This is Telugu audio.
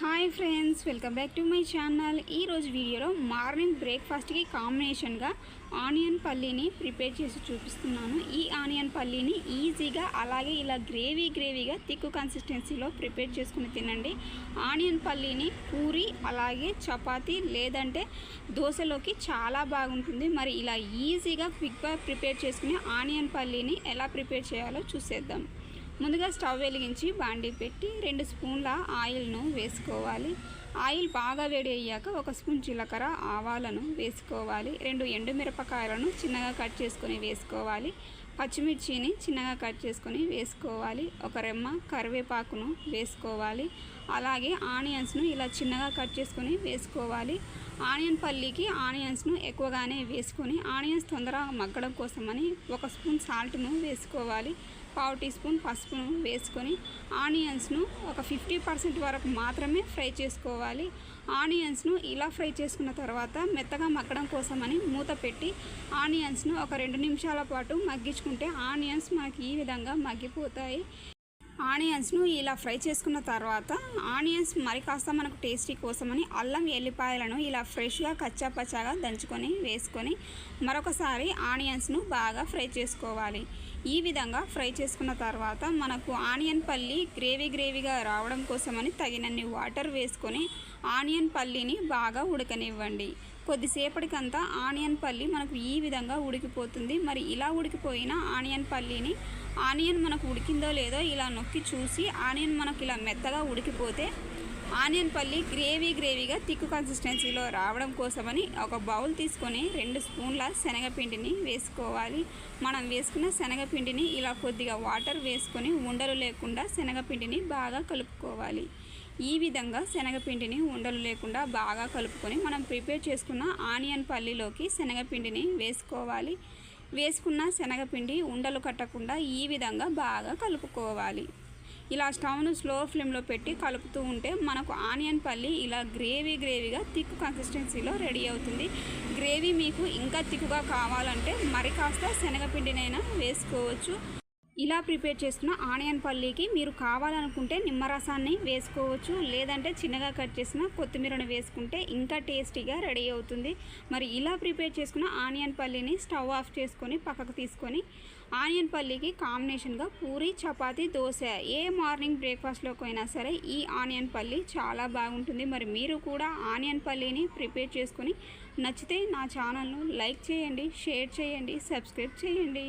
Hi friends welcome back to my channel. ఈరోజు వీడియోలో మార్నింగ్ బ్రేక్ఫాస్ట్కి కాంబినేషన్గా ఆనియన్ పల్లీని ప్రిపేర్ చేసి చూపిస్తున్నాను. ఈ ఆనియన్ పల్లీని ఈజీగా అలాగే ఇలా గ్రేవీ గ్రేవీగా తిక్కు కన్సిస్టెన్సీలో ప్రిపేర్ చేసుకుని తినండి. ఆనియన్ పల్లీని పూరి అలాగే చపాతి లేదంటే దోశలోకి చాలా బాగుంటుంది. మరి ఇలా ఈజీగా క్విక్గా ప్రిపేర్ చేసుకుని ఆనియన్ పల్లీని ఎలా ప్రిపేర్ చేయాలో చూసేద్దాం. ముందుగా స్టవ్ వెలిగించి బాండీ పెట్టి రెండు స్పూన్ల ఆయిల్ను వేసుకోవాలి. ఆయిల్ బాగా వేడి అయ్యాక ఒక స్పూన్ జీలకర్ర ఆవాలను వేసుకోవాలి. రెండు ఎండుమిరపకాయలను చిన్నగా కట్ చేసుకొని వేసుకోవాలి. పచ్చిమిర్చిని చిన్నగా కట్ చేసుకొని వేసుకోవాలి. ఒక రెమ్మ కరివేపాకును వేసుకోవాలి. అలాగే ఆనియన్స్ను ఇలా చిన్నగా కట్ చేసుకొని వేసుకోవాలి. ఆనియన్ పల్లీకి ఆనియన్స్ను ఎక్కువగానే వేసుకొని ఆనియన్స్ తొందరగా మగ్గడం కోసమని ఒక స్పూన్ సాల్ట్ను వేసుకోవాలి. పావు టీ స్పూన్ పసుపును వేసుకొని ఆనియన్స్ను ఒక ఫిఫ్టీ పర్సెంట్ వరకు మాత్రమే ఫ్రై చేసుకోవాలి. ఆనియన్స్ను ఇలా ఫ్రై చేసుకున్న తర్వాత మెత్తగా మగ్గడం కోసమని మూత పెట్టి ఆనియన్స్ను ఒక రెండు నిమిషాల పాటు మగ్గించుకుంటే ఆనియన్స్ మనకి ఈ విధంగా మగ్గిపోతాయి. ఆనియన్స్ను ఇలా ఫ్రై చేసుకున్న తర్వాత ఆనియన్స్ మరి కాస్త మనకు టేస్టీ కోసమని అల్లం ఎల్లిపాయలను ఇలా ఫ్రెష్గా కచ్చా పచ్చాగా దంచుకొని వేసుకొని మరొకసారి ఆనియన్స్ను బాగా ఫ్రై చేసుకోవాలి. ఈ విధంగా ఫ్రై చేసుకున్న తర్వాత మనకు ఆనియన్ పల్లి గ్రేవీ గ్రేవీగా రావడం కోసమని తగినన్ని వాటర్ వేసుకొని ఆనియన్ పల్లీని బాగా ఉడకనివ్వండి. కొద్దిసేపటికంతా ఆనియన్ పల్లి మనకు ఈ విధంగా ఉడికిపోతుంది. మరి ఇలా ఉడికిపోయిన ఆనియన్ పల్లీని ఆనియన్ మనకు ఉడికిందో లేదో ఇలా నొక్కి చూసి ఆనియన్ మనకు ఇలా మెత్తగా ఉడికిపోతే ఆనియన్ పల్లి గ్రేవీ గ్రేవీగా తిక్కు కన్సిస్టెన్సీలో రావడం కోసమని ఒక బౌల్ తీసుకొని రెండు స్పూన్ల శనగపిండిని వేసుకోవాలి. మనం వేసుకున్న శనగపిండిని ఇలా కొద్దిగా వాటర్ వేసుకొని ఉండలు లేకుండా శనగపిండిని బాగా కలుపుకోవాలి. ఈ విధంగా శనగపిండిని ఉండలు లేకుండా బాగా కలుపుకొని మనం ప్రిపేర్ చేసుకున్న ఆనియన్ పల్లీలోకి శనగపిండిని వేసుకోవాలి. వేసుకున్న శనగపిండి ఉండలు కట్టకుండా ఈ విధంగా బాగా కలుపుకోవాలి. ఇలా స్టవ్ను స్లో ఫ్లేమ్లో పెట్టి కలుపుతూ ఉంటే మనకు ఆనియన్ పల్లి ఇలా గ్రేవీ గ్రేవీగా తిక్కు కన్సిస్టెన్సీలో రెడీ అవుతుంది. గ్రేవీ మీకు ఇంకా తిక్కుగా కావాలంటే మరి కాస్త శనగపిండినైనా వేసుకోవచ్చు. ఇలా ప్రిపేర్ చేసుకున్న ఆనియన్ పల్లీకి మీరు కావాలనుకుంటే నిమ్మరసాన్ని వేసుకోవచ్చు లేదంటే చిన్నగా కట్ చేసిన కొత్తిమీరను వేసుకుంటే ఇంకా టేస్టీగా రెడీ అవుతుంది. మరి ఇలా ప్రిపేర్ చేసుకున్న ఆనియన్ పల్లీని స్టవ్ ఆఫ్ చేసుకొని పక్కకు తీసుకొని ఆనియన్ పల్లీకి కాంబినేషన్గా పూరి చపాతి దోశ ఏ మార్నింగ్ బ్రేక్ఫాస్ట్లోకి అయినా సరే ఈ ఆనియన్ పల్లీ చాలా బాగుంటుంది. మరి మీరు కూడా ఆనియన్ పల్లీని ప్రిపేర్ చేసుకొని నచ్చితే నా ఛానల్ను లైక్ చేయండి షేర్ చేయండి సబ్స్క్రైబ్ చేయండి.